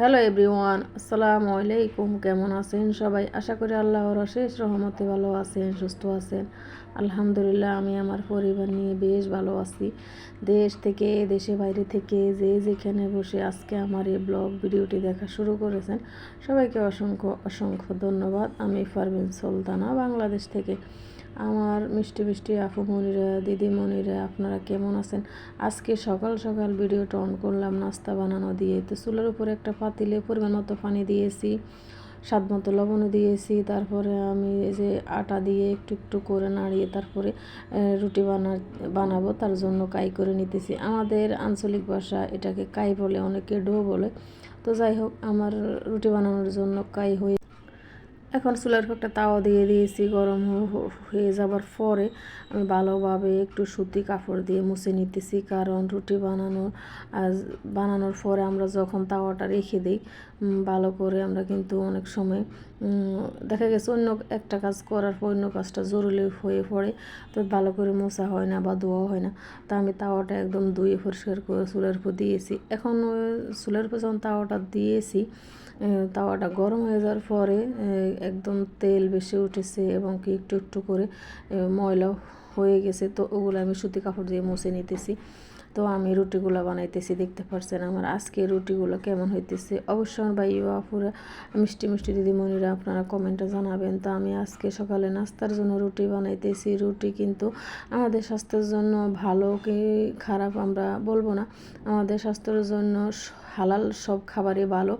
Hello everyone, আসসালামু আলাইকুম। কেমন আছেন সবাই? আশা করি আল্লাহর অশেষ রহমতে ভালো আছেন, সুস্থ আছেন। আলহামদুলিল্লাহ, আমি আমার পরিবার নিয়ে বেশ ভালো আছি। দেশ থেকে, দেশে বাইরে থেকে যে যেখানে বসে আজকে আমার এই ব্লগ ভিডিওটি দেখা শুরু করেছেন, সবাইকে অসংখ্য অসংখ্য ধন্যবাদ। আমি পারভিন সুলতানা, বাংলাদেশ থেকে। আমার মিষ্টি মিষ্টি আপুমণিরা দিদিমণিরা আপনারা কেমন আছেন? আজকে সকাল সকাল ভিডিওটা অন করলাম, নাস্তা বানানো দিয়ে। তো চুলের উপরে একটা পাতিলে পরিমাণ মতো পানি দিয়েছি, স্বাদ মতো লবণও দিয়েছি। তারপরে আমি এই যে আটা দিয়ে একটু একটু করে নাড়িয়ে তারপরে রুটি বানা, বানাবো, তার জন্য কাই করে নিতেছি। আমাদের আঞ্চলিক ভাষা এটাকে কাই বলে, অনেকে ডো বলে। তো যাই হোক, আমার রুটি বানানোর জন্য কাই হয়ে এখন চুলার একটা তাওয়া দিয়ে দিয়েছি, গরম হয়ে যাবার পরে আমি ভালোভাবে একটু সুতি কাপড় দিয়ে মুছে নিতেছি। কারণ রুটি বানানো বানানোর পরে আমরা যখন তাওয়াটা রেখে দিই ভালো করে আমরা কিন্তু অনেক সময় দেখা গেছে অন্য একটা কাজ করার পর অন্য কাজটা জরুরি হয়ে পড়ে, তো ভালো করে মোছা হয় না বা ধোয়া হয় না। তা আমি তাওয়াটা একদম ধুয়ে পরিষ্কার করে চুলের উপর দিয়েছি। এখন চুলের উপর যখন তাওয়াটা দিয়েছি তাওয়াটা গরম হয়ে যাওয়ার পরে একদম তেল বেশি উঠেছে এবং কি একটু একটু করে ময়লা হয়ে গেছে, তো ওগুলো আমি সুতি কাপড় দিয়ে মুছে নিতেছি। তো আমি রুটিগুলো বানাইতেছি, দেখতে পারছেন আমার আজকে রুটিগুলো কেমন হইতেছে। অবশ্যই আমার ভাই আপুরা, মিষ্টি মিষ্টি দিদিমণিরা আপনারা কমেন্টে জানাবেন। তো আমি আজকে সকালে নাস্তার জন্য রুটি বানাইতেছি। রুটি কিন্তু আমাদের স্বাস্থ্যের জন্য ভালো কি খারাপ আমরা বলব না। আমাদের স্বাস্থ্যের জন্য হালাল সব খাবারই ভালো।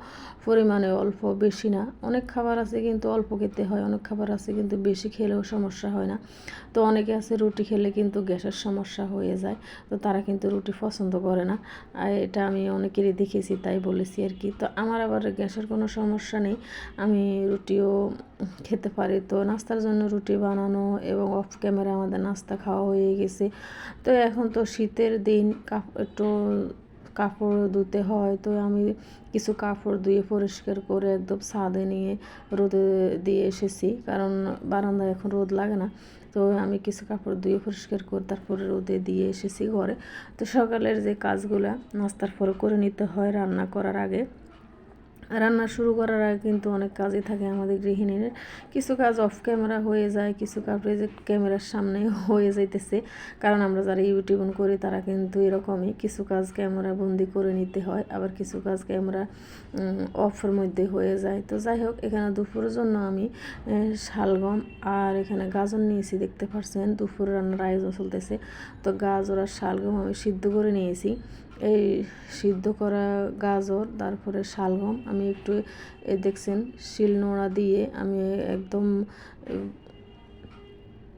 পরিমাণে অল্প, বেশি না। অনেক খাবার আছে কিন্তু অল্প খেতে হয়, অনেক খাবার আছে কিন্তু বেশি খেলেও সমস্যা হয় না। তো অনেকে আছে রুটি খেলে কিন্তু গ্যাসের সমস্যা হয়ে যায়। তো তারা কিন্তু রুটি পছন্দ করে না। এটা আমি অনেকেরই দেখেছি, তাই বলেছি আর কি। তো আমার আবার গ্যাসের কোনো সমস্যা নেই। আমি রুটিও খেতে পারি। তো নাস্তার জন্য রুটি বানানো এবং অফ ক্যামেরা আমাদের নাস্তা খাওয়া হয়ে গেছে। তো এখন তো শীতের দিন একটু কাপড় ধুতে হয়, তো আমি কিছু কাপড় ধুয়ে পরিষ্কার করে একদম ছাদে নিয়ে রোদে দিয়ে এসেছি। কারণ বারান্দায় এখন রোদ লাগে না, তো আমি কিছু কাপড় ধুয়ে পরিষ্কার করে তারপরে রোদে দিয়ে এসেছি ঘরে। তো সকালের যে কাজগুলো, নাস্তার পরে করে নিতে হয় রান্না করার আগে। রান্না শুরু করার আগে কিন্তু অনেক কাজই থাকে আমাদের গৃহিণীর। কিছু কাজ অফ ক্যামেরা হয়ে যায়, কিছু কাজ ক্যামেরার সামনে হয়ে যাইতেছে। কারণ আমরা যারা ইউটিউব করি, তারা কিন্তু এরকমই কিছু কাজ ক্যামেরা বন্দি করে নিতে হয়, আবার কিছু কাজ ক্যামেরা অফের মধ্যে হয়ে যায়। তো যাই হোক, এখানে দুপুরের জন্য আমি শালগম আর এখানে গাজর নিয়েছি, দেখতে পাচ্ছেন দুপুর রান্নার আয়োজন চলতেছে। তো গাজর আর শালগম আমি সিদ্ধ করে নিয়েছি। এই সিদ্ধ করা গাজর, তারপরে শালগম, আমি একটু এ দেখছেন শিলনোড়া দিয়ে আমি একদম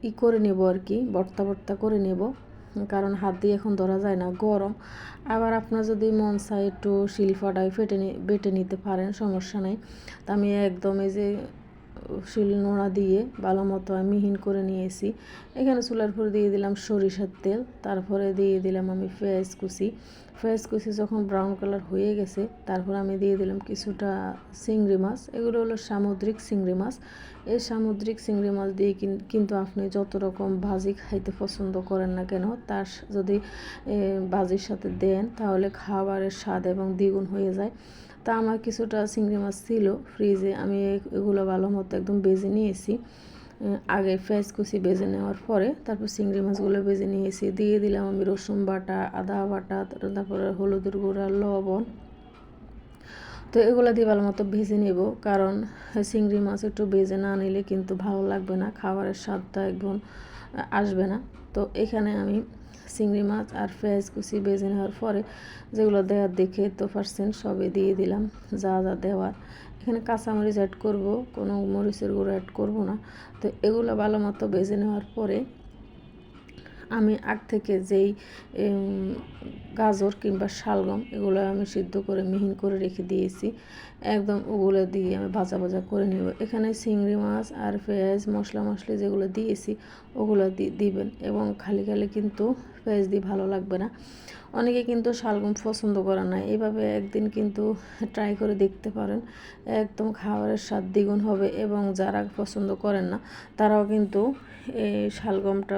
ই করে নেব আর কি, বর্তা বর্তা করে নেব, কারণ হাত দিয়ে এখন ধরা যায় না, গরম। আবার আপনার যদি মন চায় একটু শিলফাটায় ফেটে বেটে নিতে পারেন, সমস্যা নেই। তা আমি একদম এই যে শিল নোড়া দিয়ে ভালো মতো আমি মিহিন করে নিয়েছি। এখানে চুলার উপর দিয়ে দিলাম সরিষার তেল, তারপরে দিয়ে দিলাম আমি পেঁয়াজ কুচি। পেঁয়াজ কুচি যখন ব্রাউন কালার হয়ে গেছে, তারপর আমি দিয়ে দিলাম কিছুটা চিংড়ি মাছ। এগুলো হলো সামুদ্রিক চিংড়ি মাছ। এই সামুদ্রিক চিংড়ি মাছ দিয়ে কিন্তু আপনি যত রকম ভাজি খাইতে পছন্দ করেন না কেন, তার যদি ভাজির সাথে দেন, তাহলে খাবারের স্বাদ এবং দ্বিগুণ হয়ে যায়। তা আমার কিছুটা চিংড়ি মাছ ছিল ফ্রিজে আমি এগুলো ভালো মতো একদম বেজে নিয়েছি। আগে ফেস কুচি বেজে নেওয়ার পরে তারপর চিংড়ি মাছগুলো বেজে নিয়েছি। দিয়ে দিলাম আমি রসুন বাটা, আদা বাটা তারপরে হলুদের গুঁড়া, লবণ। তো এগুলো দিয়ে ভালো মতো ভেজে নেব কারণ চিংড়ি মাছ একটু ভেজে না নিলে কিন্তু ভালো লাগবে না, খাবারের স্বাদটা একদম আসবে না। তো এখানে আমি চিংড়ি মাছ আর পেঁয়াজ কুচি বেজে নেওয়ার পরে যেগুলো দেওয়ার দেখে তো পার্সেন্ট সবে দিয়ে দিলাম। যা যা দেওয়ার। এখানে কাঁচামরিচ অ্যাড করব, কোনো মরিচের গুঁড়ো অ্যাড করব না। তো এগুলো ভালো মতো বেজে নেওয়ার পরে আমি আগ থেকে যেই গাজর কিংবা শালগম এগুলো আমি সিদ্ধ করে মিহিন করে রেখে দিয়েছি। একদম ওগুলো দিয়ে আমি ভাজা ভাজা করে নেব। এখানে চিংড়ি মাছ আর পেঁয়াজ মশলা মশলা যেগুলো দিয়েছি ওগুলো দিবেন এবং খালি খালি কিন্তু পেঁয়াজ দিয়ে ভালো লাগবে না। অনেকে কিন্তু শালগম পছন্দ করে না। এইভাবে একদিন কিন্তু ট্রাই করে দেখতে পারেন, একদম খাবারের স্বাদ দ্বিগুণ হবে এবং যারা পছন্দ করেন না, তারাও কিন্তু এই শালগমটা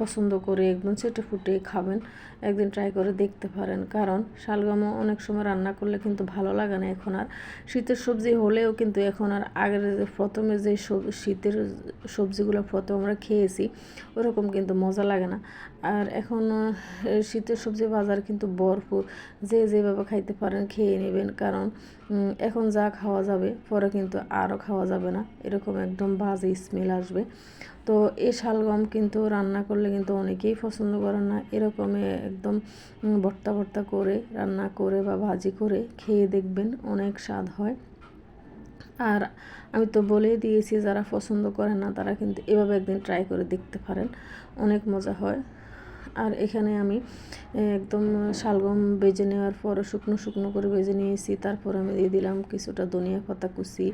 পছন্দ করে একদম চেটে ফুটে খাবেন। একদিন ট্রাই করে দেখতে পারেন, কারণ শালগমও অনেক সময় রান্না করলে কিন্তু ভালো লাগে না এখন আর। শীতের সবজি হলেও কিন্তু এখন আর আগের প্রথমে যে শীতের সবজিগুলো প্রথম আমরা খেয়েছি ওরকম কিন্তু মজা লাগে না। আর এখন শীতের সবজি বাজার কিন্তু ভরপুর। যে যেভাবে খাইতে পারেন খেয়ে নেবেন। কারণ এখন যা খাওয়া যাবে, পরে কিন্তু আরও খাওয়া যাবে না। এরকম একদম বাজে স্মেল আসবে। তো এই শালগম কিন্তু রান্না করলে কিন্তু অনেকেই পছন্দ করেন না। এরকম একদম ভর্তা ভর্তা করে, রান্না করে বা ভাজি করে খেয়ে দেখবেন অনেক স্বাদ হয়। আর আমি তো বলেই দিয়েছি, যারা পছন্দ করে না, তারা কিন্তু এভাবে একদিন ট্রাই করে দেখতে পারেন। অনেক মজা হয়। আর এখানে আমি একদম শালগম বেজে নেওয়ার পর শুকনো শুকনো করে বেজে নিয়েছি। তারপর আমি দিয়ে দিলাম কিছুটা ধনিয়া পাতা কুচি।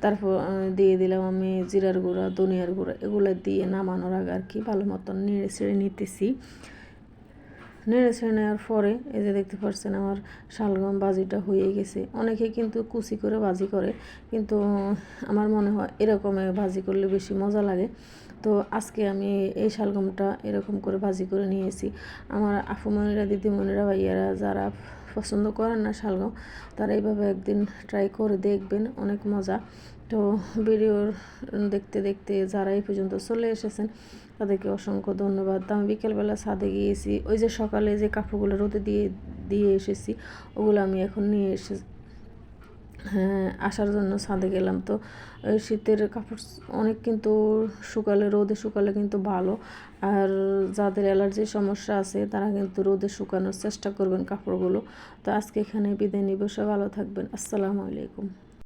তারপর দিয়ে দিলাম আমি জিরার গুঁড়া, ধনিয়ার গুঁড়া। এগুলো দিয়ে নামানোর আগে আর কি ভালো মতন নেড়ে ছেড়ে নিতেছি। নেড়ে ছেড়ে নেওয়ার পরে এই যে দেখতে পাচ্ছেন আমার শালগম বাজিটা হয়ে গেছে। অনেকে কিন্তু কুচি করে বাজি করে, কিন্তু আমার মনে হয় এরকম ভাজি করলে বেশি মজা লাগে। তো আজকে আমি এই শালগমটা এরকম করে ভাজি করে নিয়েছি। আমার আফুমনিরা দিদিমণিরা ভাইয়ারা যারা পছন্দ করেন না শালগম, তারা এইভাবে একদিন ট্রাই করে দেখবেন, অনেক মজা। তো ভিডিওর দেখতে দেখতে যারা এই পর্যন্ত চলে এসেছেন, তাদেরকে অসংখ্য ধন্যবাদ। আমি বিকেলবেলা ছাদে গিয়েছি, ওই যে সকালে যে কাপড়গুলো রোদে দিয়ে দিয়ে এসেছি, ওগুলো আমি এখন নিয়ে এসে হ্যাঁ আসার জন্য ছাদে গেলাম। তো শীতের কাপড় অনেক কিন্তু শুকালে, রোদে শুকালে কিন্তু ভালো। আর যাদের অ্যালার্জির সমস্যা আছে, তারা কিন্তু রোদে শুকানোর চেষ্টা করবেন কাপড়গুলো। তো আজকে এখানে বিদায় নিব। সব ভালো থাকবেন। আসসালামু আলাইকুম।